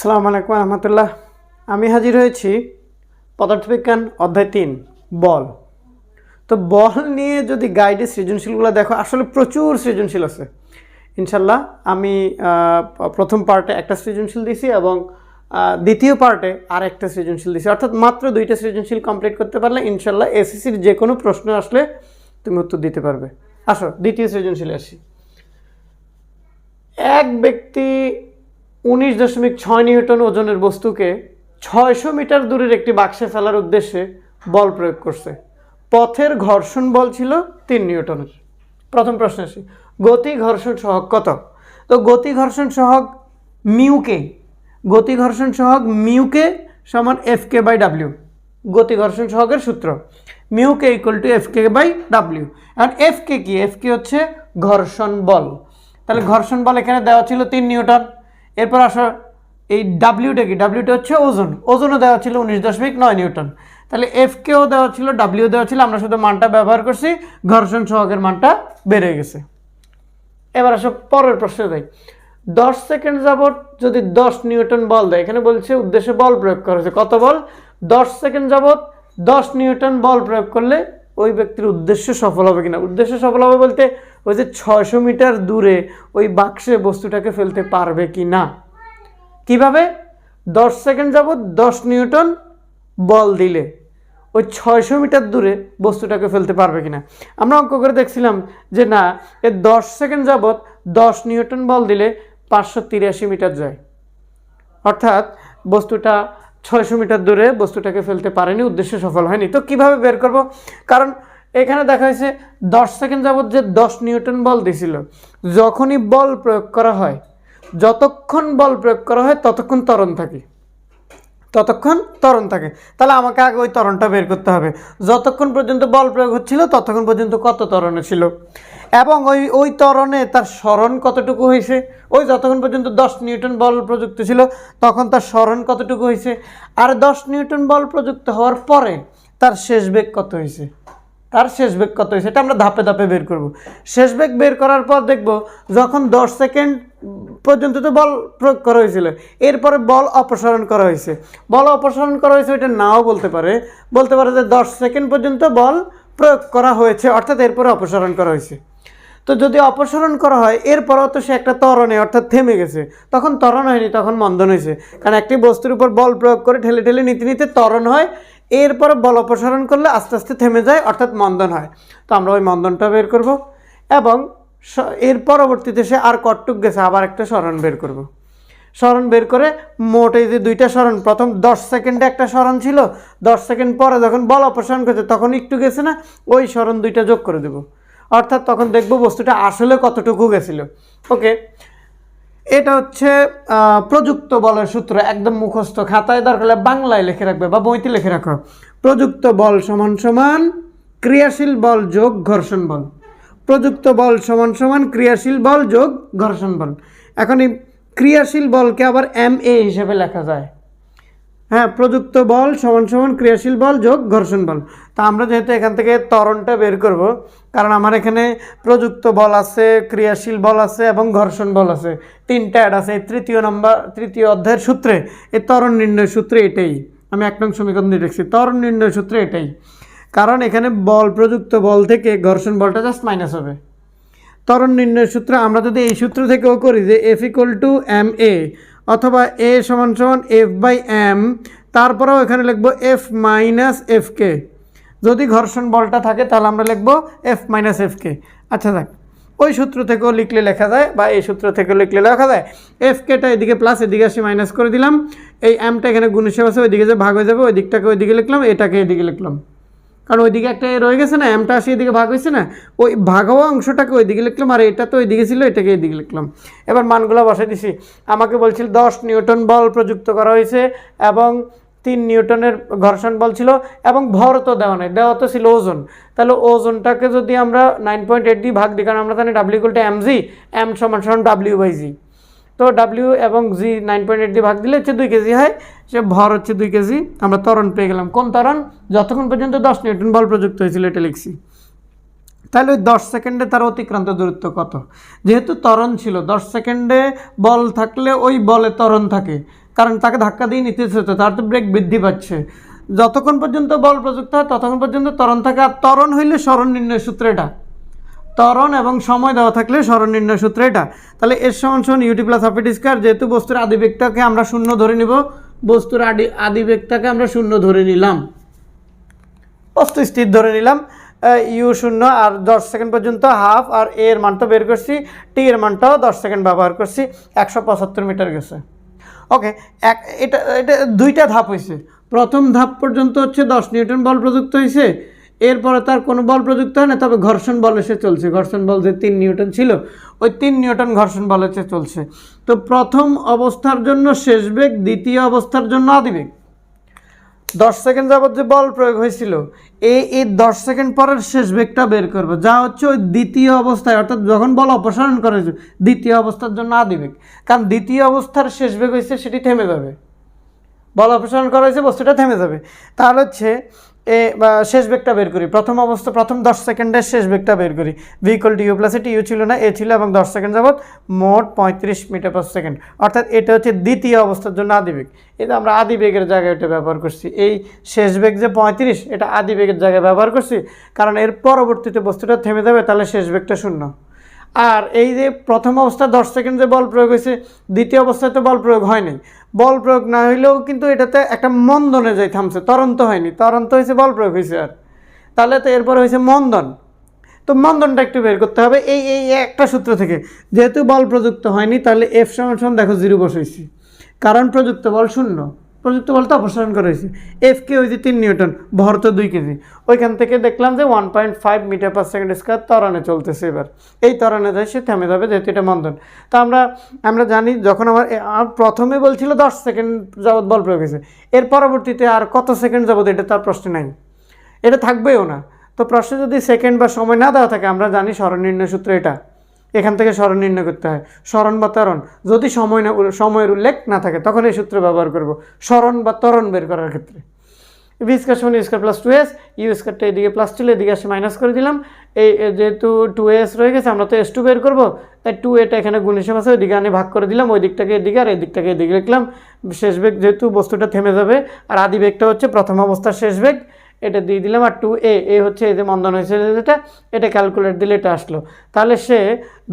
আসসালামু আলাইকুম রহমতুল্লাহ আমি হাজির হয়েছি পদার্থবিজ্ঞান অধ্যায় তিন, বল। তো বল নিয়ে যদি গাইডে সৃজনশীলগুলো দেখো, আসলে প্রচুর সৃজনশীল আছে। ইনশাল্লাহ আমি প্রথম পার্টে একটা সৃজনশীল দিছি এবং দ্বিতীয় পার্টে আর একটা সৃজনশীল দিছি। অর্থাৎ মাত্র দুইটা সৃজনশীল কমপ্লিট করতে পারলে ইনশাল্লাহ এসএসসির যে কোনো প্রশ্ন আসলে তুমি উত্তর দিতে পারবে। আসো, দ্বিতীয় সৃজনশীলে আসি। এক ব্যক্তি উনিশ দশমিক ছয় নিউটন ওজনের বস্তুকে ছয়শো মিটার দূরের একটি বাক্সে ফেলার উদ্দেশ্যে বল প্রয়োগ করছে। পথের ঘর্ষণ বল ছিল তিন নিউটনের। প্রথম প্রশ্ন আসি, গতি ঘর্ষণ সহগ কত? তো গতি ঘর্ষণ সহগ মিউকে গতি ঘর্ষণ সহগ মিউকে সমান এফ কে বাই ডাব্লিউ। গতি ঘর্ষণ সহগের সূত্র মিউকে equal to F K by W. এখন এফ কে কি? এফ কে হচ্ছে ঘর্ষণ বল। তাহলে ঘর্ষণ বল এখানে দেওয়া ছিল তিন নিউটন। এরপর আসো, এই ডাব্লিউটা কি? ডাব্লিউটা হচ্ছে ওজন। ওজনও দেওয়া ছিল উনিশ দশমিক নয় নিউটন। তাহলে এফ কেও দেওয়া ছিল ডাব্লিউ দেওয়া ছিল, আমরা শুধু মানটা ব্যবহার করছি, ঘর্ষণ সহকের মানটা বেড়ে গেছে। এবার আসো, পরের প্রশ্নে দেয় দশ সেকেন্ড যাবৎ যদি দশ নিউটন বল দেয়, এখানে বলছে উদ্দেশ্যে বল প্রয়োগ করা হয়েছে। কত বল? দশ সেকেন্ড যাবৎ দশ নিউটন বল প্রয়োগ করলে ওই ব্যক্তির উদ্দেশ্য সফল হবে কিনা? উদ্দেশ্য সফল হবে বলতে ওই যে ছয়শো মিটার দূরে ওই বাক্সে বস্তুটাকে ফেলতে পারবে কি না? কীভাবে? দশ সেকেন্ড যাবত দশ নিউটন বল দিলে ওই ছয়শো মিটার দূরে বস্তুটাকে ফেলতে পারবে কিনা আমরা অঙ্ক করে দেখছিলাম যে না, এ দশ সেকেন্ড যাবত দশ নিউটন বল দিলে পাঁচশো তিরাশি মিটার যায়। অর্থাৎ বস্তুটা ছয়শো মিটার দূরে বস্তুটাকে ফেলতে পারেনি, উদ্দেশ্য সফল হয়নি। তো কীভাবে বের করব? কারণ এখানে দেখা হয়েছে দশ সেকেন্ড যাবত যে দশ নিউটন বল দিছিল, যখনই বল প্রয়োগ করা হয়, যতক্ষণ বল প্রয়োগ করা হয় ততক্ষণ তরণ থাকে। ততক্ষণ তরণ থাকে। তাহলে আমাকে আগে ওই তরণটা বের করতে হবে। যতক্ষণ পর্যন্ত বল প্রয়োগ হচ্ছিল, ততক্ষণ পর্যন্ত কত ত্বরণে ছিল। এবং ওই ওই তরণে তার স্মরণ কতটুকু হয়েছে? ওই যতক্ষণ পর্যন্ত দশ নিউটন বল প্রযুক্ত ছিল, তখন তার স্মরণ কতটুকু হয়েছে? আর দশ নিউটন বল প্রযুক্ত হওয়ার পরে তার শেষ বেগ কত হয়েছে? তার শেষ বেগ কত হয়েছে? এটা আমরা ধাপে ধাপে বের করব। শেষ বেগ বের করার পর দেখব যখন দশ সেকেন্ড পর্যন্ত তো বল প্রয়োগ করা হয়েছিল, এরপরে বল অপসারণ করা হয়েছে। বল অপসারণ করা হয়েছে ওইটা নাও বলতে পারে। বলতে পারে যে দশ সেকেন্ড পর্যন্ত বল প্রয়োগ করা হয়েছে, অর্থাৎ এরপরে অপসারণ করা হয়েছে। তো যদি অপসারণ করা হয়, এরপরও তো সে একটা ত্বরণে অর্থাৎ থেমে গেছে। তখন ত্বরণ হয়নি, তখন মন্দন হয়েছে। কারণ একটি বস্তুর উপর বল প্রয়োগ করে ঠেলে ঠেলে নিতে নিতে ত্বরণ হয় এরপর বল অপসারণ করলে আস্তে আস্তে থেমে যায়, অর্থাৎ মন্দন হয়। তো আমরা ওই মন্দনটা বের করব এবং এর পরবর্তীতে সে আর কটটুক গেছে, আবার একটা স্মরণ বের করব। স্মরণ বের করে মোট এই যে দুইটা স্মরণ, প্রথম দশ সেকেন্ডে একটা স্মরণ ছিল, দশ সেকেন্ড পরে যখন বল অপসারণ করছে, তখন একটু গেছে না, ওই স্মরণ দুইটা যোগ করে দেব। অর্থাৎ তখন দেখব বস্তুটা আসলে কতটুকু গেছিল। ওকে এটা হচ্ছে প্রযুক্ত বলের সূত্র, একদম মুখস্থ, খাতায় দরকার হলে বাংলায় লিখে রাখবে বা বইতে লিখে রাখো। প্রযুক্ত বল সমান সমান ক্রিয়াশীল বল যোগ ঘর্ষণ বল। প্রযুক্ত বল সমান সমান ক্রিয়াশীল বল যোগ ঘর্ষণ বল। এখন এই ক্রিয়াশীল বলকে আবার এম এ হিসেবে লেখা যায়। হ্যাঁ প্রযুক্ত বল, সমান সমান, ক্রিয়াশীল বল, যোগ, ঘর্ষণ বল। তা আমরা যেহেতু এখান থেকে তরণটা বের করব, কারণ আমার এখানে প্রযুক্ত বল আছে, ক্রিয়াশীল বল আছে এবং ঘর্ষণ বল আছে। তিনটা অ্যাড আছে তৃতীয় নম্বর তৃতীয় অধ্যায়ের সূত্রে। এই তরণ নির্ণয় সূত্রে এটাই। আমি এক নং সমীকরণ দিয়ে দেখছি তরণ নির্ণয় সূত্রে এটাই। কারণ এখানে বল, প্রযুক্ত বল থেকে ঘর্ষণ বলটা জাস্ট মাইনাস হবে। তরণ নির্ণয় সূত্র আমরা যদি এই সূত্র থেকেও করি যে F equal to M A অথবা এ সমান সমান এফ বাই এম তারপরেও এখানে লিখব এফ মাইনাস এফ কে যদি ঘর্ষণ বলটা থাকে, তাহলে আমরা লিখব এফ মাইনাস এফ কে আচ্ছা দেখ ওই সূত্র থেকেও লিখলে লেখা যায়, বা এই সূত্র থেকেও লিখলে লেখা যায়। এফ কেটা এদিকে প্লাস এদিকে আসি মাইনাস করে দিলাম। এই এমটা এখানে গুণ হিসেবে আছে, ওইদিকে যে ভাগ হয়ে যাবে, ওই দিকটাকে ওইদিকে লিখলাম, এটাকে এদিকে লিখলাম। কারণ ওইদিকে একটা রয়ে গেছে না এমটা আসি এদিকে ভাগ হয়েছে না, ওই ভাগ হওয়া অংশটাকে ওইদিকে লিখলাম আর এটা তো ওইদিকে ছিল, এটাকে এদিকে লিখলাম। এবার মানগুলো বসাই দিছি। আমাকে বলছিল দশ নিউটন বল প্রযুক্ত করা হয়েছে এবং তিন নিউটনের ঘর্ষণ বল ছিল এবং ভর তো দেওয়া নেই, দেওয়া তো ছিল ওজন। তাহলে ওজনটাকে যদি আমরা নাইন পয়েন্ট এইট দিয়ে ভাগ দিই, কারণ আমরা জানি W equal to M G M সমান সমান ডাব্লিউ বাই জি তো ডাব্লিউ এবং জি নাইন পয়েন্ট এইট দিয়ে ভাগ দিলে হচ্ছে দুই কেজি হয়। সে ভর হচ্ছে দুই কেজি। আমরা ত্বরণ পেয়ে গেলাম। কোন ত্বরণ? যতক্ষণ পর্যন্ত দশ নিউটন বল প্রযুক্ত হয়েছিল এটা তাহলে ওই দশ সেকেন্ডে তার অতিক্রান্ত দূরত্ব কত? যেহেতু ত্বরণ ছিল, দশ সেকেন্ডে বল থাকলে ওই বলে ত্বরণ থাকে। কারণ তাকে ধাক্কা দিয়ে নিতেছে তো তার তো ব্রেক বৃদ্ধি পাচ্ছে। যতক্ষণ পর্যন্ত বল প্রযুক্ত হয়, ততক্ষণ পর্যন্ত ত্বরণ থাকে। আর ত্বরণ হইলে স্মরণ নির্ণয় এটা। ত্বরণ এবং সময় দেওয়া থাকলে স্মরণ নির্ণয় সূত্র এটা। তাহলে এর সমান সমান ইউটি প্লাস হাফ স্কোয়ার যেহেতু বস্তুর আদিবেগটাকে আমরা শূন্য ধরে নিব, বস্তুর আদি আদিবেগটাকে আমরা শূন্য ধরে নিলাম। বস্তু স্থির ধরে নিলাম। ইউ শূন্য আর দশ সেকেন্ড পর্যন্ত হাফ আর এ এর মানটা বের করছি। টি এর মানটাও দশ সেকেন্ড ব্যবহার করছি। একশো পঁচাত্তর মিটার গেছে। ওকে, এক, এটা এটা দুইটা ধাপ হয়েছে প্রথম ধাপ পর্যন্ত হচ্ছে দশ নিউটন বল প্রযুক্ত হয়েছে এরপরে তার কোনো বল প্রযুক্ত হয় না, তবে ঘর্ষণ বল এসে চলছে। ঘর্ষণ বল যে তিন নিউটন ছিল, ওই তিন নিউটন ঘর্ষণ বল এসে চলছে। তো প্রথম অবস্থার জন্য শেষ বেগ, দ্বিতীয় অবস্থার জন্য আদিবেগ। দশ সেকেন্ড যাবত যে বল প্রয়োগ হয়েছিল এই এই দশ সেকেন্ড পরের শেষ বেগটা বের করব, যা হচ্ছে ওই দ্বিতীয় অবস্থায়, অর্থাৎ যখন বল অপসারণ করা হয়েছে দ্বিতীয় অবস্থার জন্য আদিবেগ। কারণ দ্বিতীয় অবস্থার শেষ বেগ হয়েছে, সেটি থেমে যাবে। বল অপসারণ করা হয়েছে, বস্তুটা থেমে যাবে। তাহলে হচ্ছে এ শেষ বেগটা বের করি। প্রথম অবস্থা, প্রথম দশ সেকেন্ডের শেষ বেগটা বের করি। V equal T U plus T U ছিল না এ ছিল এবং দশ সেকেন্ড যাবত মোট পঁয়ত্রিশ মিটার পার সেকেন্ড অর্থাৎ এটা হচ্ছে দ্বিতীয় অবস্থার জন্য আদি আদিবেগ এটা আমরা আদিবেগের জায়গায় এটা ব্যবহার করছি। এই শেষ বেগ যে পঁয়ত্রিশ, এটা আদিবেগের জায়গায় ব্যবহার করছি। কারণ এর পরবর্তীতে বস্তুটা থেমে যাবে, তাহলে শেষ বেগটা শূন্য। আর এই যে প্রথম অবস্থা দশ সেকেন্ড বল প্রয়োগ হয়েছে, দ্বিতীয় অবস্থায় তো বল প্রয়োগ হয়নি বল প্রয়োগ না হইলেও কিন্তু এটাতে একটা মন্দনে যাই থামছে, তরন্ত হয়নি। তরন্ত হয়েছে বল প্রয়োগ হয়েছে আর। তাহলে তো এরপর হয়েছে মন্দন। তো মন্দনটা একটু বের করতে হবে। এই এই একটা সূত্র থেকে, যেহেতু বল প্রযুক্ত হয়নি, তাহলে এফ সমান দেখো জিরো বসাইছি। কারণ প্রযুক্ত বল শূন্য। প্রযুক্ত বলতে অপসারণ করা হয়েছে। এফ কে ওই যে তিন নিউটন, ভর তো দুই কেজি। ওইখান থেকে দেখলাম যে one point five metre per second square ত্বরণে চলতেছে এবার। এই ত্বরণে যায় সে থেমে যাবে যেহেতু এটা মন্দন তো আমরা আমরা জানি যখন আমার প্রথমে বলছিল দশ সেকেন্ড যাবৎ বল প্রয়োগ হয়েছে। এর পরবর্তীতে আর কত সেকেন্ড যাবৎ এটা তার প্রশ্ন নাই। এটা থাকবেও না। তো প্রশ্নে যদি সেকেন্ড বা সময় না দেওয়া থাকে, আমরা জানি স্মরণ নির্ণয় সূত্র এটা। এখান থেকে স্মরণ নির্ণয় করতে হয়। স্মরণ বা তরণ যদি সময় না, সময়ের উল্লেখ না থাকে, তখন এই সূত্র ব্যবহার করব। স্মরণ বা ত্বরণ বের করার ক্ষেত্রে। ভি স্কোয়ার সমান U square plus two S U স্কোয়ারটা এদিকে প্লাস ছিল এদিকে আসে মাইনাস করে দিলাম। এই যেহেতু টু এস রয়ে গেছে, আমরা তো এস টু বের করব। তাই টু এটা এখানে গুণ হিসেবে আছে, ওইদিকে আনে ভাগ করে দিলাম, ওই দিকটাকে এদিকে আর এই দিকটাকে এদিকে লিখলাম। শেষ বেগ যেহেতু বস্তুটা থেমে যাবে, আর আদি বেগটা হচ্ছে প্রথম অবস্থার শেষ বেগ। এটা দিয়ে দিলাম আর টু এ এ হচ্ছে যে মন্দন হয়েছে, যেটা এটা ক্যালকুলেট দিলে এটা আসলো। তাহলে সে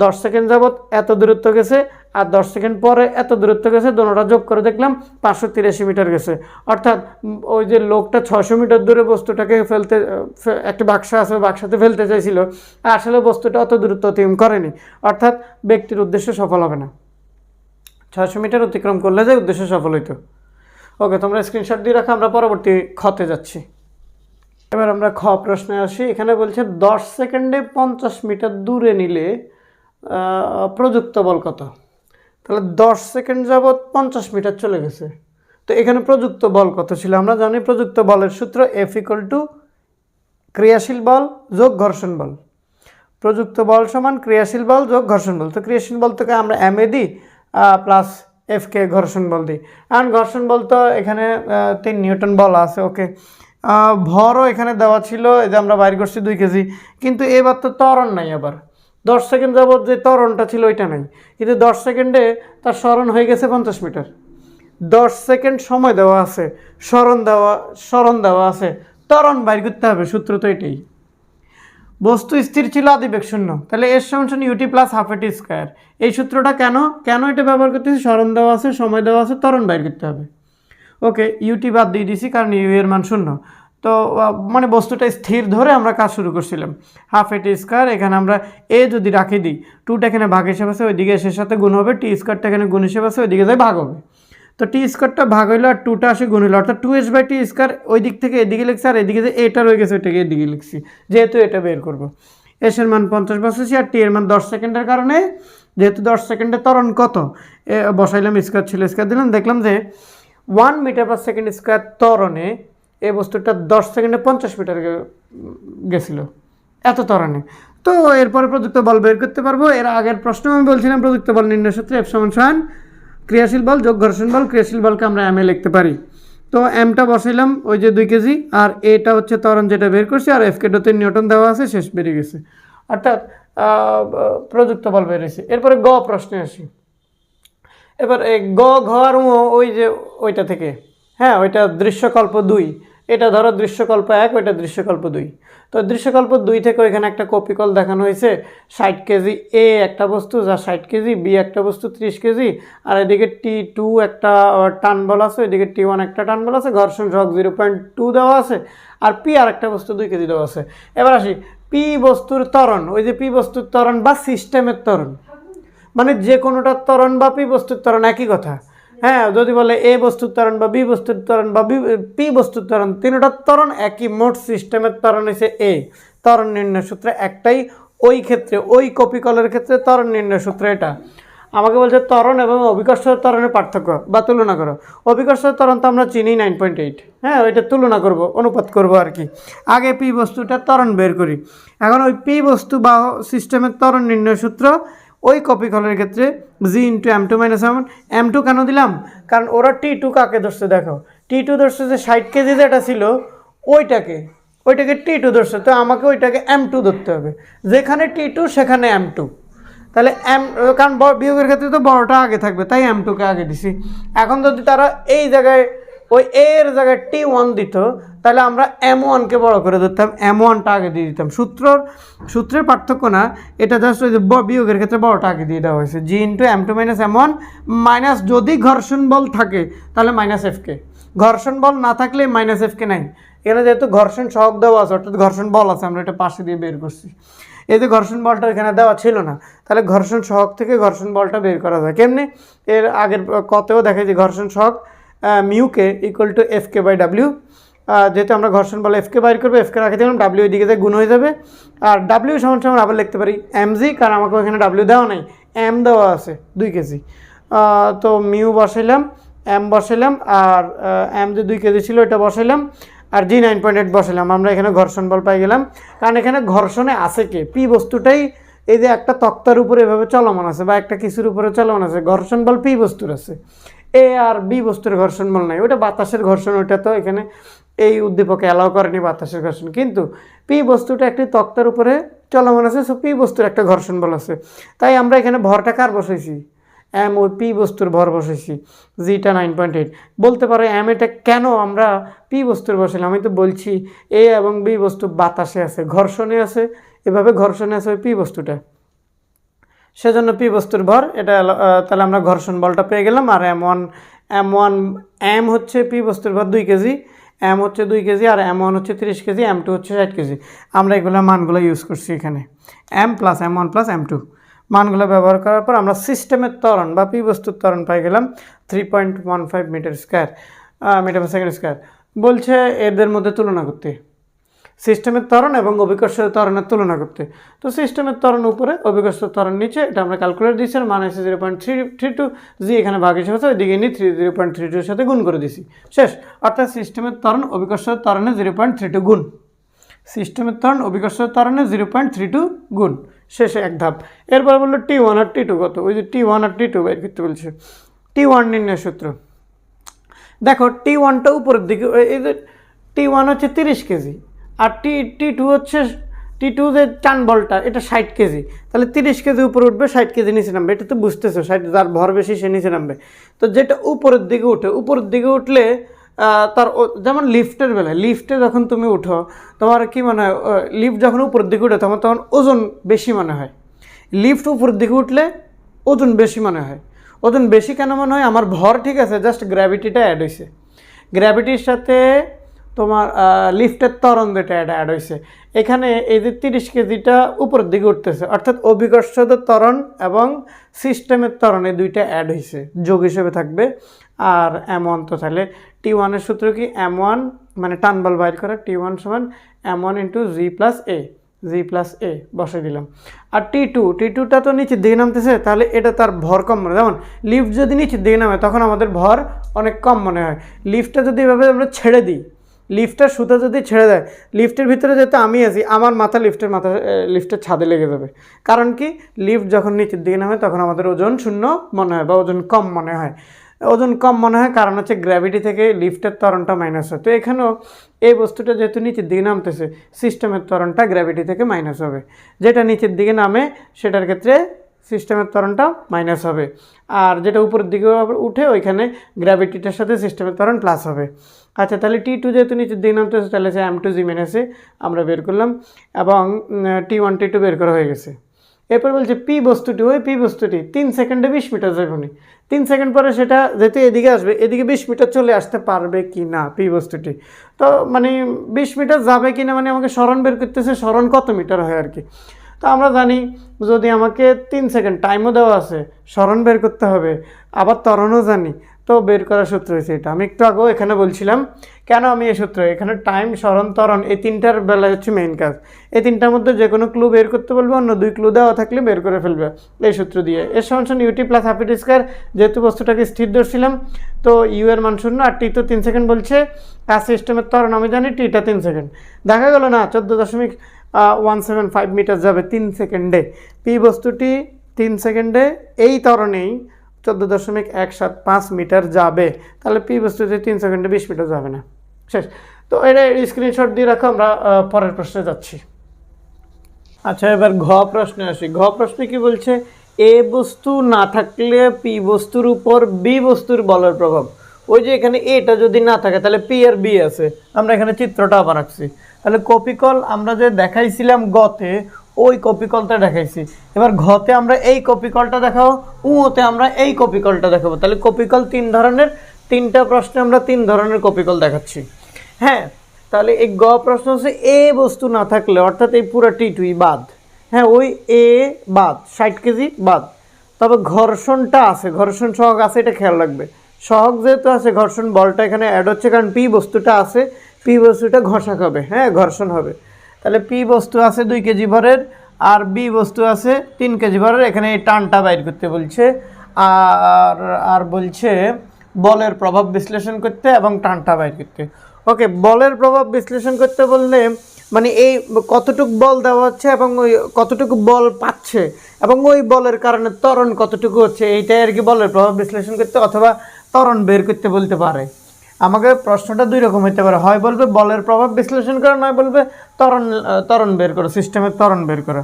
দশ সেকেন্ড যাবত এত দূরত্ব গেছে আর দশ সেকেন্ড পরে এত দূরত্ব গেছে, দোনোটা যোগ করে দেখলাম পাঁচশো তিরাশি মিটার গেছে। অর্থাৎ ওই যে লোকটা ছশো মিটার দূরে বস্তুটাকে ফেলতে একটা বাক্সা আছে বাক্সাতে ফেলতে চাইছিল। আসলে বস্তুটা অত দূরত্ব অতিক্রম করেনি। অর্থাৎ ব্যক্তির উদ্দেশ্য সফল হবে না। ছশো মিটার অতিক্রম করলে যে উদ্দেশ্য সফল হইতো। ওকে, তোমরা স্ক্রিনশট দিয়ে রাখো, আমরা পরবর্তী ক্ষতে যাচ্ছি। এবার আমরা খ প্রশ্নে আসি। এখানে বলছে, দশ সেকেন্ডে পঞ্চাশ মিটার দূরে নিলে প্রযুক্ত বল কত? তাহলে দশ সেকেন্ড যাবৎ পঞ্চাশ মিটার চলে গেছে। তো এখানে প্রযুক্ত বল কত ছিল? আমরা জানি প্রযুক্ত বলের সূত্র এফ ইকুয়াল টু ক্রিয়াশীল বল যোগ ঘর্ষণ বল। প্রযুক্ত বল সমান ক্রিয়াশীল বল যোগ ঘর্ষণ বল। তো ক্রিয়াশীল বল থেকে আমরা এম এ দিই প্লাস এফকে ঘর্ষণ বল দিই। আর ঘর্ষণ বল তো এখানে তিন নিউটন বল আছে ওকে ভরও এখানে দেওয়া ছিল, এই যে আমরা বাইর করছি দুই কেজি। কিন্তু এবার তো ত্বরণ নাই আবার। দশ সেকেন্ড যাবত যে ত্বরণটা ছিল, ওইটা নাই। কিন্তু দশ সেকেন্ডে তার স্মরণ হয়ে গেছে পঞ্চাশ মিটার। দশ সেকেন্ড সময় দেওয়া আছে, স্মরণ দেওয়া স্মরণ দেওয়া আছে। ত্বরণ বাইর করতে হবে, সূত্র তো এটাই। বস্তু স্থির ছিল আদিবেগ শূন্য। তাহলে এর সমান UT plus half AT square এই সূত্রটা কেন? কেন এটা ব্যবহার করতেছি? স্মরণ দেওয়া আছে, সময় দেওয়া আছে তরণ বাইর করতে হবে। ওকে ইউটি বাদ দিয়ে দিছি, কারণ ইউ এর মান শূন্য। তো মানে বস্তুটা স্থির ধরে আমরা কাজ শুরু করছিলাম। হাফ এটি স্কোয়ার, এখানে আমরা এ যদি রাখি দিই, টুটা এখানে ভাগ হিসেবে আছে, ওইদিকে এসের সাথে গুণ হবে, টি স্কোয়ারটা এখানে গুণ হিসেবে আছে, ওইদিকে যাই ভাগ হবে। তো টি স্কোয়ারটা ভাগ হইল আর টুটা আসে গুণ হইল, অর্থাৎ two S by T square ওই দিক থেকে এদিকে লিখছি আর এদিকে যে এটা রয়ে গেছে ওইটাকে এদিকে লিখছি, যেহেতু এটা বের করব। এসের মান পঞ্চাশ বসাইছি আর টি এর মান দশ সেকেন্ডের কারণে, যেহেতু দশ সেকেন্ডের ত্বরণ কত, এ বসাইলাম স্কোয়ার ছিল, স্কোয়ার দিলাম, দেখলাম যে one metre per second square ত্বরণে এই বস্তুটা দশ সেকেন্ডে পঞ্চাশ মিটার গেছিল। এত ত্বরণে তো এরপরে প্রযুক্ত বল বের করতে পারব। এর আগের প্রশ্ন আমি বলছিলাম, প্রযুক্ত বল নির্ণয় সূত্রে এফ সমান সমান ক্রিয়াশীল বল, যোগ ঘর্ষণ বল, ক্রিয়াশীল বলকে আমরা এম এ লিখতে পারি। তো এমটা বসাইলাম, ওই যে দুই কেজি, আর এটা হচ্ছে ত্বরণ যেটা বের করছি, আর এফ কেটোতে নিউটন দেওয়া আছে, শেষ বেরিয়ে গেছে। অর্থাৎ প্রযুক্ত বল বেরিয়েছে এরপরে গ প্রশ্নে আসি। এবার এই গ, ঘ আর ওই যে ওইটা থেকে। হ্যাঁ ওইটা দৃশ্যকল্প দুই। এটা ধরো দৃশ্যকল্প এক, ওইটা দৃশ্যকল্প দুই। তো দৃশ্যকল্প দুই থেকে ওইখানে একটা কপিকল দেখানো হয়েছে। ষাট কেজি এ একটা বস্তু, যা ষাট কেজি বি একটা বস্তু, ত্রিশ কেজি, আর এদিকে টি টু একটা টান বল আছে এদিকে টি ওয়ান একটা টান বল আছে, ঘর্ষণ সহগ জিরো পয়েন্ট টু দেওয়া আছে, আর পি আর একটা বস্তু দুই কেজি দেওয়া আছে। এবার আসি পি বস্তুর ত্বরণ, ওই যে পি বস্তুর ত্বরণ বা সিস্টেমের ত্বরণ। মানে যে কোনোটার ত্বরণ বা পি বস্তুর ত্বরণ একই কথা। হ্যাঁ যদি বলে এ বস্তুর ত্বরণ বা বি বস্তুর ত্বরণ বা পি বস্তুর ত্বরণ তিনটার ত্বরণ একই মোট সিস্টেমের ত্বরণ হচ্ছে এ। ত্বরণ নির্ণয় সূত্র একটাই, ওই ক্ষেত্রে, ওই কপিকলের ক্ষেত্রে ত্বরণ নির্ণয় সূত্র এটা। আমাকে বলছে ত্বরণ এবং অভিকর্ষ ত্বরণের পার্থক্য বা তুলনা করো। অভিকর্ষ ত্বরণ তো আমরা চিনি নাইন পয়েন্ট এইট। হ্যাঁ ওইটা তুলনা করব, অনুপাত করব আর কি। আগে পি বস্তুটা ত্বরণ বের করি। এখন ওই পি বস্তু বা সিস্টেমের ত্বরণ নির্ণয় সূত্র ওই কপি কলের ক্ষেত্রে G into M two minus M M two কেন দিলাম? কারণ ওরা টি টু কাকে ধরছে দেখো? টি টু ধরছে যে ষাট কেজি যেটা ছিল, ওইটাকে। ওইটাকে টি টু ধরছে, তো আমাকে ওইটাকে এম টু ধরতে হবে। যেখানে টি টু সেখানে এম টু তাহলে এম কারণ বিয়োগের ক্ষেত্রে তো বড়টা আগে থাকবে, তাই এম টুকে আগে দিছি। এখন যদি তারা এই জায়গায়, ওই এর জায়গায় টি ওয়ান দিত তাহলে আমরা এম ওয়ানকে বড় করে ধরতাম এম ওয়ানটা আগে দিয়ে দিতাম। সূত্রর, সূত্রের পার্থক্য না, এটা জাস্ট ওই যে বিয়োগের ক্ষেত্রে বড়টা আগে দিয়ে দেওয়া হয়েছে। G into M two minus M one minus যদি ঘর্ষণ বল থাকে, তাহলে মাইনাস এফকে ঘর্ষণ বল না থাকলে মাইনাস এফকে নাই। এখানে যেহেতু ঘর্ষণ সহগ দেওয়া আছে, অর্থাৎ ঘর্ষণ বল আছে, আমরা এটা পাশে দিয়ে বের করছি। এই যে ঘর্ষণ বলটা এখানে দেওয়া ছিল না, তাহলে ঘর্ষণ সহগ থেকে ঘর্ষণ বলটা বের করা যায়। কেমনি? এর আগের কতেও দেখে যে ঘর্ষণ সহগ মিউকে equal to FK by W যেহেতু আমরা ঘর্ষণ বলে এফকে বাইর করব এফকে রাখে দিলাম ডাব্লিউ দিকে যায় গুণ হয়ে যাবে। আর ডাব্লিউ সমান সমান আবার লিখতে পারি এম জি কারণ আমাকে ওখানে ডাব্লিউ দেওয়া নেই। এম দেওয়া আছে, দুই কেজি। তো মিউ বসাইলাম এম বসাইলাম, আর এম যে দুই কেজি ছিল এটা বসাইলাম, আর জি নাইন পয়েন্ট এইট বসাইলাম। আমরা এখানে ঘর্ষণ বল পাই গেলাম। কারণ এখানে ঘর্ষণে আছে কে? পি বস্তুটাই এই যে একটা তক্তার উপরে এভাবে চলমান আছে, বা একটা কিছুর উপরে চলমান আছে, ঘর্ষণ বল পি বস্তুর আছে। এ আর বি বস্তুর ঘর্ষণ বল নাই। ওটা বাতাসের ঘর্ষণ ওটা তো এখানে এই উদ্দীপকে অ্যালাউ করেনি বাতাসের ঘর্ষণ। কিন্তু পি বস্তুটা একটি তক্তার উপরে চলমান আছে সো পি বস্তুর একটা ঘর্ষণ বল আছে। তাই আমরা এখানে ভরটা কার বসাইছি? এম ও পি বস্তুর ভর বসেছি জিটা নাইন পয়েন্ট এইট বলতে পারো এম এটা কেন আমরা পি বস্তুর বসাইলাম? আমি তো বলছি এ এবং বি বস্তু বাতাসে আছে, ঘর্ষণে আছে, এভাবে ঘর্ষণে আছে ওই পি বস্তুটা। সেজন্য পি বস্তুর ভর, এটা তাহলে আমরা ঘর্ষণ বলটা পেয়ে গেলাম। আর M one M one M হচ্ছে পি বস্তুর ভর দুই কেজি। এম হচ্ছে দুই কেজি আর এম ওয়ান হচ্ছে তিরিশ কেজি এম টু হচ্ছে ষাট কেজি। আমরা এগুলো মানগুলো ইউজ করছি এখানে। M plus M one plus M two মানগুলো ব্যবহার করার পর আমরা সিস্টেমের ত্বরণ বা পি বস্তুর ত্বরণ পাই গেলাম three point one five metre square metre second square বলছে এদের মধ্যে তুলনা করতে। সিস্টেমের ত্বরণ এবং অভিকর্ষের ত্বরণের তুলনা করতে। তো সিস্টেমের ত্বরণ উপরে, অভিকর্ষের ত্বরণ নিচে, এটা আমরা ক্যালকুলেট আর মান এসে zero point three three two G এখানে ভাগ হিসেবে আছে ওইদিকে নিয়ে থ্রি জিরো পয়েন্ট থ্রি টুর সাথে গুণ করে দিছি শেষ, অর্থাৎ সিস্টেমের ত্বরণ অভিকর্ষের ত্বরণে জিরো পয়েন্ট থ্রি টু গুণ। সিস্টেমের ত্বরণ অভিকর্ষের ত্বরণে জিরো পয়েন্ট থ্রি টু গুণ। শেষে এক ধাপ। এরপর বলল টি ওয়ান আর টি টু কত? ওই যে টি ওয়ান আর টি টু বের করতে বলছে। টি ওয়ান নির্ণয় সূত্র। দেখো টি ওয়ানটা উপরের দিকে, এই যে টি ওয়ান হচ্ছে তিরিশ কেজি। আর টি টি টু হচ্ছে টি টু যে চান বলটা, এটা ষাট কেজি। তাহলে তিরিশ কেজি উপরে উঠবে, ষাট কেজি নিচে নামবে। এটা তো বুঝতেছো, ষাট যার ভর বেশি সে নিচে নামবে। তো যেটা উপরের দিকে উঠে, উপরের দিকে উঠলে তার যেমন লিফটের বেলায়, লিফটে যখন তুমি উঠো, তোমার কি মনে হয় লিফট যখন উপরের দিকে উঠে তখন তখন ওজন বেশি মনে হয়। লিফট উপরের দিকে উঠলে ওজন বেশি মনে হয়। ওজন বেশি কেন মনে হয়? আমার ভর ঠিক আছে, জাস্ট গ্র্যাভিটিটা অ্যাড হয়েছে গ্র্যাভিটির সাথে তোমার লিফটের ত্বরণ যেটা অ্যাড অ্যাড হয়েছে এখানে এই যে তিরিশ কেজিটা উপরের দিকে উঠতেছে, অর্থাৎ অভিকর্ষদের তরণ এবং সিস্টেমের ত্বরণ এই দুইটা অ্যাড হয়েছে যোগ হিসেবে থাকবে। আর এম ওয়ান তো তাহলে টি ওয়ানের সূত্র কি? এম ওয়ান মানে টানবল বাইর করা টি ওয়ান সমান M one into G plus A G plus A বসে দিলাম। আর টি টু টি টুটা তো নিচের দিকে নামতেছে, তাহলে এটা তার ভর কম মনে। যেমন লিফট যদি নিচের দিকে নামে, তখন আমাদের ভর অনেক কম মনে হয়। লিফটটা যদি এভাবে আমরা ছেড়ে দিই লিফটের সুতা যদি ছেড়ে দেয়, লিফটের ভিতরে যেহেতু আমি আছি, আমার মাথা লিফটের মাথা লিফটের ছাদে লেগে যাবে। কারণ কি? লিফট যখন নিচের দিকে নামে, তখন আমাদের ওজন শূন্য মনে হয় বা ওজন কম মনে হয়। ওজন কম মনে হয়, কারণ হচ্ছে গ্র্যাভিটি থেকে লিফটের ত্বরণটা মাইনাস হয়। তো এখানেও এই বস্তুটা যেহেতু নিচের দিকে নামতেছে সিস্টেমের ত্বরণটা গ্র্যাভিটি থেকে মাইনাস হবে। যেটা নিচের দিকে নামে, সেটার ক্ষেত্রে সিস্টেমের ত্বরণটা মাইনাস হবে। আর যেটা উপরের দিকে উঠে, ওইখানে গ্র্যাভিটিটার সাথে সিস্টেমের ত্বরণ প্লাস হবে। আচ্ছা তাহলে টি টু যেহেতু নিচের দিকে নামতেছে তাহলে সে এম টু জি মেনেছে আমরা বের করলাম এবং টি ওয়ান টি টু বের করা হয়ে গেছে। এরপর বলছে পি বস্তুটি, ওই পি বস্তুটি, তিন সেকেন্ডে বিশ মিটার যাবে তিন সেকেন্ড পরে সেটা যেহেতু এদিকে আসবে, এদিকে বিশ মিটার চলে আসতে পারবে কি না পি বস্তুটি? তো মানে বিশ মিটার যাবে কি না মানে আমাকে স্মরণ বের করতেছে, স্মরণ কত মিটার হয় আর কি? তো আমরা জানি যদি আমাকে তিন সেকেন্ড টাইমও দেওয়া আছে, স্মরণ বের করতে হবে। আবার তরণও জানি। তো বের করার সূত্র হয়েছে এটা। আমি একটু আগেও এখানে বলছিলাম, কেন আমি এই সূত্র? এখানে টাইম স্মরণ, ত্বরণ এই তিনটার বেলা হচ্ছে মেইন কাজ। এই তিনটার মধ্যে যে কোনো ক্লু বের করতে বলবে, অন্য দুই ক্লু দেওয়া থাকলে বের করে ফেলবে এই সূত্র দিয়ে। এর সমান ইউটি প্লাস হাফিট স্কোয়ার যেহেতু বস্তুটাকে স্থির ধরছিলাম, তো ইউ এর মান শূন্য আর টি তো তিন সেকেন্ড বলছে কাজ সিস্টেমের তরণ আমি জানি টিটা তিন সেকেন্ড দেখা গেল না, চোদ্দ দশমিক ওয়ান সেভেন ফাইভ মিটার যাবে তিন সেকেন্ডে পি বস্তুটি তিন সেকেন্ডে এই ত্বরণেই চোদ্দ দশমিক এক সাত পাঁচ মিটার যাবে। তাহলে পি বস্তুতে তিন সেকেন্ডে বিশ মিটার যাবে না। শেষ। তো এটা স্ক্রিনশট দিয়ে রাখো, আমরা পরের প্রশ্নে যাচ্ছি। আচ্ছা এবার ঘ প্রশ্নে আসি। ঘ প্রশ্নে কি বলছে? এ বস্তু না থাকলে পি বস্তুর উপর বি বস্তুর বলের প্রভাব। ওই যে এখানে এটা যদি না থাকে, তাহলে পি আর বি আছে। আমরা এখানে চিত্রটা আবার রাখছি তাহলে কপিকল আমরা যে দেখাইছিলাম গতে ওই কপিকলটা দেখাইছি। এবার ঘতে আমরা এই কপিকলটা দেখাবো, উতে আমরা এই কপিকলটা দেখাবো। তাহলে কপিকল তিন ধরনের, তিনটা প্রশ্নে আমরা তিন ধরনের কপিকল দেখাচ্ছি। হ্যাঁ তাহলে এই গ প্রশ্ন হচ্ছে এ বস্তু না থাকলে, অর্থাৎ এই পুরো টিটুই বাদ। হ্যাঁ ওই এ বাদ, ষাট কেজি বাদ। তবে ঘর্ষণটা আছে, ঘর্ষণ সহগ আছে, এটা খেয়াল রাখবে। সহগ যেহেতু আছে, ঘর্ষণ বলটা এখানে অ্যাড হচ্ছে, কারণ পি বস্তুটা আছে, পি বস্তুটা ঘষা হবে। হ্যাঁ ঘর্ষণ হবে। তাহলে পি বস্তু আছে দুই কেজি ভরের আর বি বস্তু আছে তিন কেজি ভরের। এখানে এই টানটা বাইর করতে বলছে। আর আর বলছে বলের প্রভাব বিশ্লেষণ করতে এবং টানটা বাইর করতে। ওকে, বলের প্রভাব বিশ্লেষণ করতে বললে মানে এই কতটুকু বল দেওয়া হচ্ছে এবং ওই কতটুকু বল পাচ্ছে এবং ওই বলের কারণে ত্বরণ কতটুকু হচ্ছে, এইটাই আর কি বলের প্রভাব বিশ্লেষণ করতে অথবা ত্বরণ বের করতে বলতে পারে। আমাকে প্রশ্নটা দুই রকম হতে পারে। হয় বলবে বলের প্রভাব বিশ্লেষণ করো, নয় বলবে তরণ তরণ বের করো সিস্টেমের তরণ বের করো।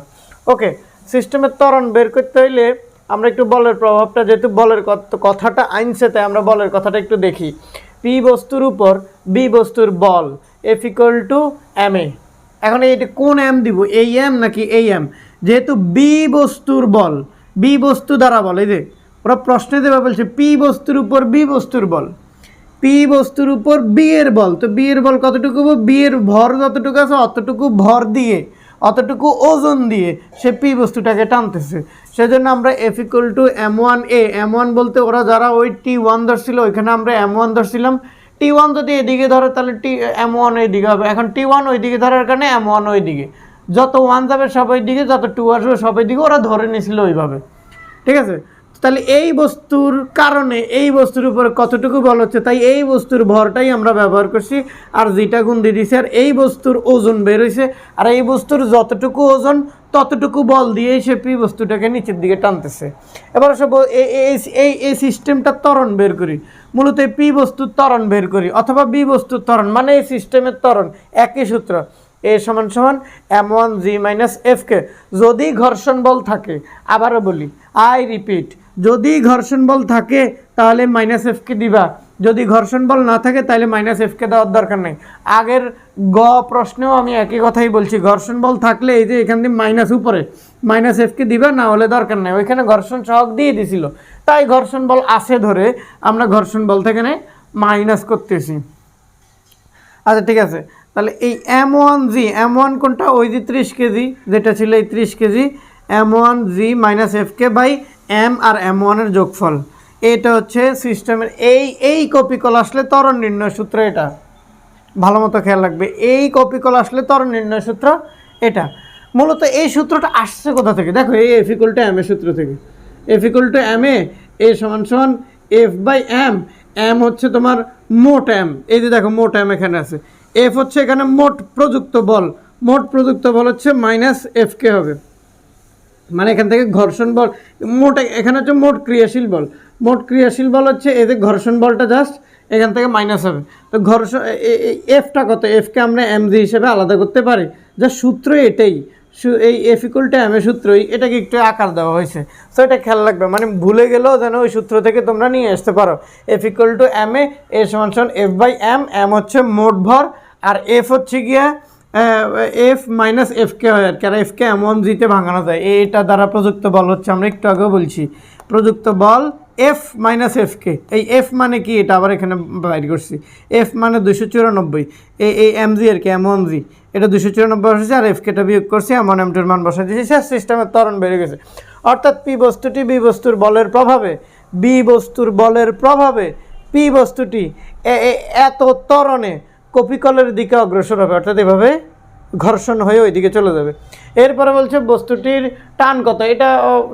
ওকে সিস্টেমের ত্বরণ বের করতে হইলে আমরা একটু বলের প্রভাবটা, যেহেতু বলের কথাটা আইনছে তাই আমরা বলের কথাটা একটু দেখি। পি বস্তুর উপর, বি বস্তুর বল F equal to M A এখন এইটা কোন এম দিব? এই এম নাকি এই এম যেহেতু বি বস্তুর বল বি বস্তু দ্বারা বল, এই যে, ওরা প্রশ্নে দেবে, বলছে পি বস্তুর উপর বি বস্তুর বল। পি বস্তুর উপর বি এর বল। তো বি এর বল কতটুকু বি এর ভর যতটুকু আছে, অতটুকু ভর দিয়ে, অতটুকু ওজন দিয়ে সে পি বস্তুটাকে টানতেছে। সেজন্য আমরা F equal to M one a M one বলতে ওরা যারা ওই টি ওয়ান ধরছিল, ওইখানে আমরা এম ওয়ান ধরছিলাম। টি ওয়ান যদি এদিকে ধরে, তাহলে টি এম ওয়ান ওইদিকে হবে। এখন টি ওয়ান ওই দিকে ধরার কারণে এম ওয়ান ওইদিকে। যত ওয়ান যাবে সবাই দিকে যত টু আসবে সবাই দিকে ওরা ধরে নিয়েছিল ওইভাবে। ঠিক আছে? তাহলে এই বস্তুর কারণে, এই বস্তুর উপরে কতটুকু বল হচ্ছে, তাই এই বস্তুর ভরটাই আমরা ব্যবহার করছি। আর যেটা গুণ দিয়ে দিছি আর এই বস্তুর ওজন বের হয়েছে, আর এই বস্তুর যতটুকু ওজন, ততটুকু বল দিয়েই সে পি বস্তুটাকে নিচের দিকে টানতেছে। এবার সব এই এই সিস্টেমটা ত্বরণ বের করি। মূলত পি বস্তুর ত্বরণ বের করি, অথবা বি বস্তুর ত্বরণ মানে এই সিস্টেমের ত্বরণ, একই সূত্র। এ সমান সমান M one G minus FK যদি ঘর্ষণ বল থাকে, আবারও বলি আই রিপিট যদি ঘর্ষণ বল থাকে, তাহলে মাইনাস এফকে দিবা। যদি ঘর্ষণ বল না থাকে, তাহলে মাইনাস এফকে দেওয়ার দরকার নেই। আগের গ প্রশ্নেও আমি একই কথাই বলছি, ঘর্ষণ বল থাকলে এই যে এখান দিয়ে মাইনাস উপরে মাইনাস এফকে দিবা, না হলে দরকার নেই। ওইখানে ঘর্ষণ সহগ দিয়ে দিছিল। তাই ঘর্ষণ বল আসে ধরে আমরা ঘর্ষণ বল থেকে মাইনাস করতেছি। আচ্ছা ঠিক আছে। তাহলে এই M one G M one কোনটা? ওই যে ত্রিশ কেজি, যেটা ছিল এই ত্রিশ KG M one G minus FK by M R M ওয়ানের যোগফল। এটা হচ্ছে সিস্টেমের এই এই কপিকল আসলে ত্বরণ নির্ণয় সূত্র এটা। ভালো মতো খেয়াল রাখবে, এই কপিকল আসলে ত্বরণ নির্ণয় সূত্র এটা। মূলত এই সূত্রটা আসছে কোথা থেকে? দেখো, এই এফ ইকুয়াল টু এম এর সূত্র থেকে। F equal to M A A সমান সমান এফ বাই এম এম হচ্ছে তোমার মোট এম এই যে দেখো, মোট এম এখানে আছে। এফ হচ্ছে এখানে মোট প্রযুক্ত বল। মোট প্রযুক্ত বল হচ্ছে মাইনাস এফ কে হবে। মানে এখান থেকে ঘর্ষণ বল, মোট এখানে হচ্ছে মোট ক্রিয়াশীল বল। মোট ক্রিয়াশীল বল হচ্ছে এদের ঘর্ষণ বলটা জাস্ট এখান থেকে মাইনাস হবে। তো ঘর্ষণ এফটা কত? এফকে আমরা এম জি হিসেবে আলাদা করতে পারি। যা সূত্র এটাই। এই F equal to M A সূত্রই। এটাকে একটু আকার দেওয়া হয়েছে। সো এটা খেয়াল রাখবে। মানে ভুলে গেলেও যেন ওই সূত্র থেকে তোমরা নিয়ে আসতে পারো। F equal to M A A সমান সমান এফ বাই এম এম হচ্ছে মোট ভর, আর এফ হচ্ছে গিয়া এফ মাইনাস এফ কে হয় আর কি। আর এফ কে এমন জিতে ভাঙানো যায়। এইটা দ্বারা প্রযুক্ত বল হচ্ছে, আমরা একটু আগেও বলছি। প্রযুক্ত বল এফ মাইনাস এফ কে। এই এফ মানে কি? এটা আবার এখানে বাইর করছি। এফ মানে দুশো চুরানব্বই। এই এই এম জি আর কি এমন জি এটা দুশো চুরানব্বই বসেছে আর এফ কেটা বিয়োগ করছি এমন এম টুর মান বসা দিয়েছি। শেষ সিস্টেমের ত্বরণ বেড়ে গেছে। অর্থাৎ পি বস্তুটি বি বস্তুর বলের প্রভাবে বি বস্তুর বলের প্রভাবে পি বস্তুটি এ- এ- এত ত্বরণে কপিকলের দিকে অগ্রসর হবে, অর্থাৎ এভাবে ঘর্ষণ হয়ে ওইদিকে চলে যাবে। এরপরে বলছে বস্তুটির টান কত? এটা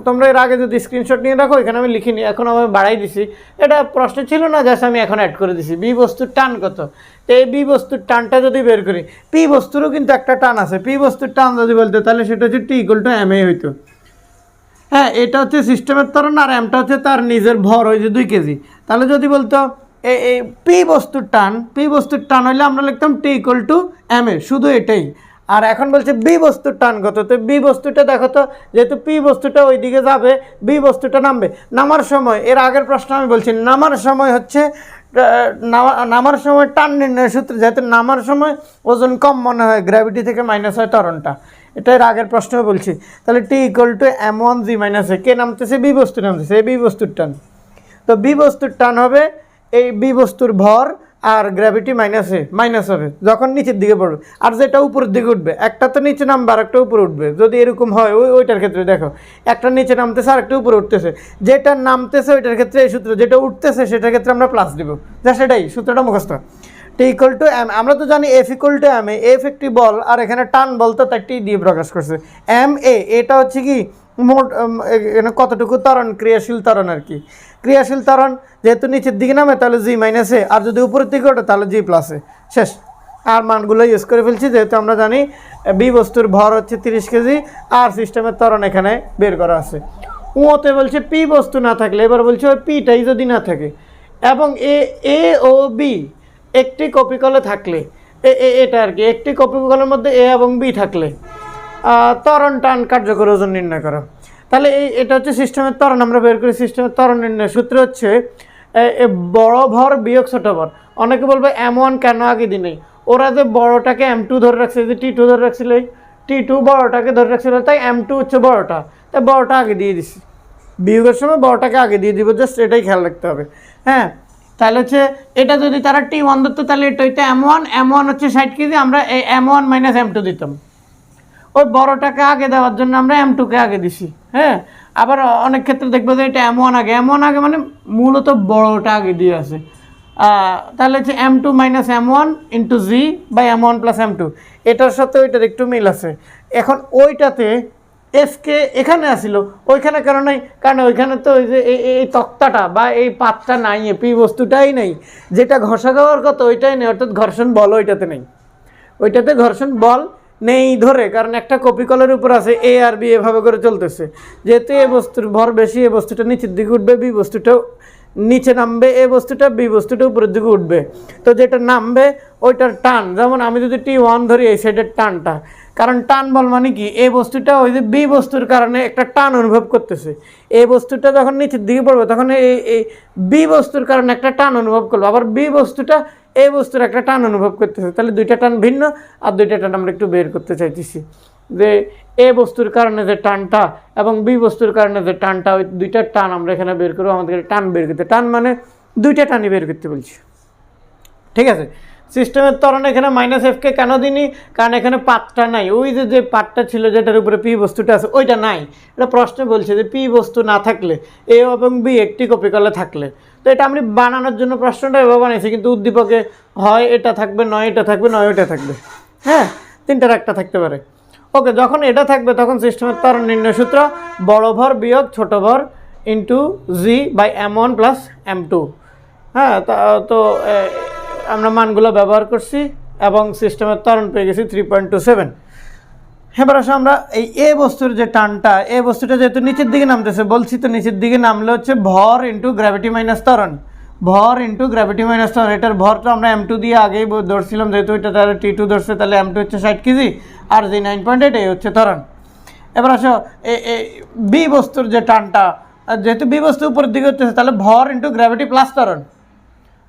তোমরা এর আগে যদি স্ক্রিনশট নিয়ে রাখো এখানে আমি লিখিনি, এখন আমি বাড়াই দিছি। এটা প্রশ্ন ছিল না জাস্ট আমি এখন অ্যাড করে দিছি। বি বস্তুর টান কত? তো এই বি বস্তুর টানটা যদি বের করি পি বস্তুরও কিন্তু একটা টান আছে। পি বস্তুর টান যদি বলতে, তাহলে সেটা হচ্ছে T equal to M A হইতো। হ্যাঁ এটা হচ্ছে সিস্টেমের ত্বরণ আর এমটা হচ্ছে তার নিজের ভর, ওই যে দুই কেজি। তাহলে যদি বলতো এই পি বস্তুর টান পি বস্তুর টান হইলে আমরা লিখতাম T equal to M A শুধু এটাই। আর এখন বলছে বি বস্তুর টান কত? তো বি বস্তুটা দেখো তো, যেহেতু পি বস্তুটা ওই দিকে যাবে বি বস্তুটা নামবে। নামার সময়, এর আগের প্রশ্ন আমি বলছি, নামার সময় হচ্ছে নামা- নামার সময় টান নির্ণয় সূত্রে, যেহেতু নামার সময় ওজন কম মনে হয় গ্র্যাভিটি থেকে মাইনাস হয় ত্বরণটা। এটা এর আগের প্রশ্ন বলছি। তাহলে T equal to M one G minus A কে নামতেছে? বি বস্তু নামতেছে বি বস্তুর টান। তো বি বস্তুর টান হবে এই বি বস্তুর ভর আর গ্র্যাভিটি মাইনাসে মাইনাস হবে, যখন নিচের দিকে পড়বে। আর যেটা উপরের দিকে উঠবে, একটা তো নিচে নামবে আর একটা উপরে উঠবে। যদি এরকম হয়, ওই ওইটার ক্ষেত্রে দেখো, একটা নিচে নামতেছে আর একটা উপরে উঠতেছে। যেটা নামতেছে, ওইটার ক্ষেত্রে এই সূত্র, যেটা উঠতেছে, সেটার ক্ষেত্রে আমরা প্লাস দিব। যা সেটাই, সূত্রটা মুখস্থ। টি ইকুয়াল টু এম আমরা তো জানি F equal to M F একটি বল, আর এখানে টান বল তো তার টি দিয়ে প্রকাশ করছে। এম এ এটা হচ্ছে কি মোট এখানে কতটুকু তরণ ক্রিয়াশীল তরণ আর কি। ক্রিয়াশীল ত্বরণ যেহেতু নিচের দিকে নামে তাহলে জি মাইনাসে আর যদি উপরের দিকে ওঠে তাহলে জি প্লাসে শেষ। আর মানগুলো ইউজ করে ফেলছি যেহেতু আমরা জানি বি বস্তুর ভর হচ্ছে তিরিশ কেজি আর সিস্টেমের ত্বরণ এখানে বের করা আছে। উঁতে বলছে পি বস্তু না থাকলে এবার বলছে ওই পিটাই যদি না থাকে। এবং এ এ ও বি একটি কপিকলে থাকলে এ এ- এটা আর কি একটি কপিকলের মধ্যে এ এবং বি থাকলে আহ, ত্বরণ টান কার্যকর ওজন নির্ণয় করা। তাহলে এই এটা হচ্ছে সিস্টেমের ত্বরণ, আমরা বের করি সিস্টেমের ত্বরণ নির্ণয়। সূত্র হচ্ছে বড় ভর বিয়োগ ছোট ভর। অনেকে বলবে এম ওয়ান কেন আগে দিই নেই? ওরা যে বড়টাকে এম টু ধরে রাখছে, যে টি টু ধরে রাখছিল টি টু বড়টাকে ধরে রাখছিল, তাই এম টু হচ্ছে বড়টা। তাই বড়টা আগে দিয়ে দিছি। বিয়োগের সময় বড়টাকে আগে দিয়ে দিব, জাস্ট এটাই খেয়াল রাখতে হবে। হ্যাঁ তাহলে হচ্ছে এটা যদি তারা টি ওয়ান ধরতো, তাহলে এটা হইতো এম ওয়ান এম ওয়ান হচ্ছে ষাট কেজি, আমরা এই M one minus M two দিতাম। ওই বড়টাকে আগে দেওয়ার জন্য আমরা এম টুকে আগে দিছি হ্যাঁ? আবার অনেক ক্ষেত্রে দেখব যে এটা এম ওয়ান আগে। এম ওয়ান আগে মানে মূলত বড়টা আগে দিয়ে আছে। তাহলে হচ্ছে M two minus M one into G by M one plus M two এটার সাথে ওইটার একটু মিল আছে। এখন ওইটাতে এফকে এখানে আসিল, ওইখানে কারণ নাই? কারণ ওইখানে তো ওই যে এই- এই তক্তাটা বা এই পাতটা নাই এ পি বস্তুটাই নেই। যেটা ঘষা খাওয়ার কথা, ওইটাই নেই। অর্থাৎ ঘর্ষণ বল ওইটাতে নেই। ওইটাতে ঘর্ষণ বল নেই ধরে, কারণ একটা কপি কলের উপর আছে এ আর বি এভাবে করে চলতেছে। যেহেতু এ বস্তুর ভর বেশি, এ বস্তুটা নিচের দিকে উঠবে বি বস্তুটাও নিচে নামবে, এ বস্তুটা বি বস্তুটা উপরের দিকে উঠবে। তো যেটা নামবে, ওইটার টান। যেমন আমি যদি টি ওয়ান ধরি, এই সাইডের টানটা। কারণ টান বল মানে কি? এই বস্তুটা ওই যে বি বস্তুর কারণে একটা টান অনুভব করতেছে। এ বস্তুটা যখন নিচের দিকে পড়বে, তখন এই বি বস্তুর কারণে একটা টান অনুভব করবে আবার বি বস্তুটা এই বস্তুর একটা টান অনুভব করতেছে। তাহলে দুইটা টান ভিন্ন আর দুইটা টান আমরা একটু বের করতে চাইতেছি। যে এ বস্তুর কারণে যে টানটা এবং বি বস্তুর কারণে যে টানটা, ওই দুইটা টান আমরা এখানে বের করব আমাদের টান বের করতে। টান মানে দুইটা টানই বের করতে বলছি। ঠিক আছে? সিস্টেমের ত্বরণ এখানে মাইনাস এফকে কেন দিনি কারণ এখানে পাতটা নাই। ওই যে যে পাতটা ছিল যেটার উপরে পি বস্তুটা আছে, ওইটা নাই। এটা প্রশ্ন বলছে যে পি বস্তু না থাকলে এ এবং বি একটি কপি কলে থাকলে। তো এটা আমি বানানোর জন্য প্রশ্নটা এভাবে বানাইছি কিন্তু উদ্দীপকে হয় এটা থাকবে, নয় এটা থাকবে, নয় এটা থাকবে। হ্যাঁ? তিনটার একটা থাকতে পারে। ওকে, যখন এটা থাকবে, তখন সিস্টেমের ত্বরণ নির্ণয় সূত্র বড় ভর বিয়োগ ছোট ভর into G by M one plus M two হ্যাঁ তা- আমরা মানগুলো ব্যবহার করছি এবং সিস্টেমের ত্বরণ পেয়ে গেছি থ্রি পয়েন্ট টু সেভেন এবার আসো আমরা এই এ বস্তুর যে টানটা, এ বস্তুটা যেহেতু নিচের দিকে নামতেছে, বলছি তো নিচের দিকে নামলে হচ্ছে ভর ইন্টু গ্র্যাভিটি মাইনাস ত্বরণ। ভর ইন্টু গ্র্যাভিটি মাইনাস ত্বরণ, এটার ভর তো আমরা এম টু দিয়ে আগেই ধরছিলাম, যেহেতু এটা তাহলে টি টু ধরছে, তাহলে এম টু হচ্ছে ষাট কেজি, আর জি নাইন পয়েন্ট এইট এই হচ্ছে ত্বরণ। এবার আসো, এ বি বস্তুর যে টানটা, যেহেতু বি বস্তু উপরের দিকে হচ্ছে তাহলে ভর ইন্টু গ্র্যাভিটি প্লাস ত্বরণ।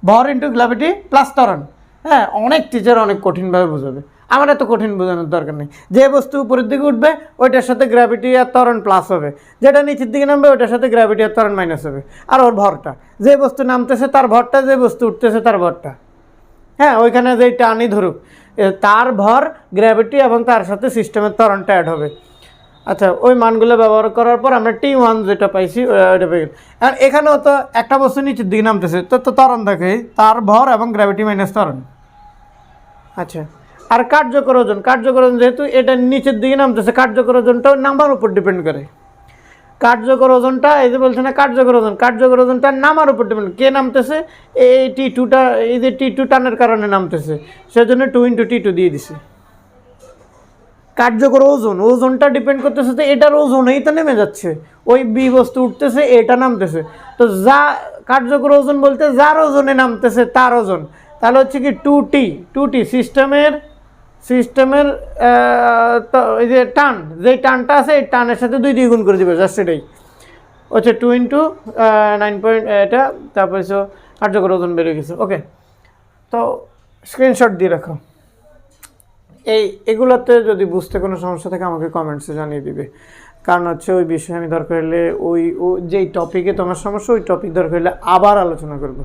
ভর ইন্টু গ্র্যাভিটি প্লাস ত্বরণ হ্যাঁ অনেক টিচার অনেক কঠিনভাবে বোঝাবে। আমার এত কঠিন বোঝানোর দরকার নেই। যে বস্তু উপরের দিকে উঠবে, ওইটার সাথে গ্র্যাভিটি আর ত্বরণ প্লাস হবে। যেটা নিচের দিকে নামবে, ওইটার সাথে গ্র্যাভিটি আর ত্বরণ মাইনাস হবে। আর ওর ভরটা। যে বস্তু নামতেছে, তার ভরটা, যে বস্তু উঠতেছে, তার ভরটা। হ্যাঁ ওইখানে যেই টানই ধরুক তার ভর গ্র্যাভিটি এবং তার সাথে সিস্টেমের ত্বরণটা অ্যাড হবে। আচ্ছা ওই মানগুলো ব্যবহার করার পর আমরা টি ওয়ান যেটা পাইছি ওইটা পেয়ে আর এখানেও তো একটা বস্তু নিচের দিকে নামতেছে, তো তো ত্বরণ থাকে তার ভর এবং গ্র্যাভিটি মাইনাস ত্বরণ। আচ্ছা আর কার্যকর ওজন কার্যকর ওজন যেহেতু এটা নিচের দিকে নামতেছে, কার্যকর ওজনটাও নামার উপর ডিপেন্ড করে। কার্যকর ওজনটা, এই যে বলছে না, কার্যকর ওজন, কার্যকর ওজনটা নামার উপর ডিপেন্ড কে নামতেছে? এই টি টুটা এই যে টি টু টানের কারণে নামতেছে, সেজন্য টু ইন্টু টি টু দিয়ে দিছি। কার্যকর ওজন, ওজনটা ডিপেন্ড করতেছে তো এটার ওজনেই তো নেমে যাচ্ছে, ওই বি বস্তু উঠতেছে, এটা নামতেছে। তো যা কার্যকর ওজন বলতে যার ওজনে নামতেছে তার ওজন। তাহলে হচ্ছে কি টু টি টু টি সিস্টেমের সিস্টেমের এই যে টান, যেই টানটা আছে এই টানের সাথে দুই দুই গুণ করে দিবে জাস্ট এটাই। হচ্ছে টু ইন্টু নাইন পয়েন্ট এটা, তারপরে কার্যকর ওজন বেড়ে গেছে। ওকে তো স্ক্রিনশট দিয়ে রাখো। এই, এগুলোতে যদি বুঝতে কোনো সমস্যা থাকে, আমাকে কমেন্টসে জানিয়ে দিবে। কারণ হচ্ছে ওই বিষয়ে আমি দরকার হলে ওই, ও যেই টপিকে তোমার সমস্যা, ওই টপিক দরকার হলে আবার আলোচনা করব।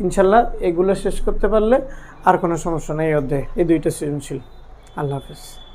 ইনশাল্লাহ এগুলো শেষ করতে পারলে আর কোনো সমস্যা নেই অধ্যায়। এই দুইটা সৃজনশীল। আল্লাহ হাফেজ।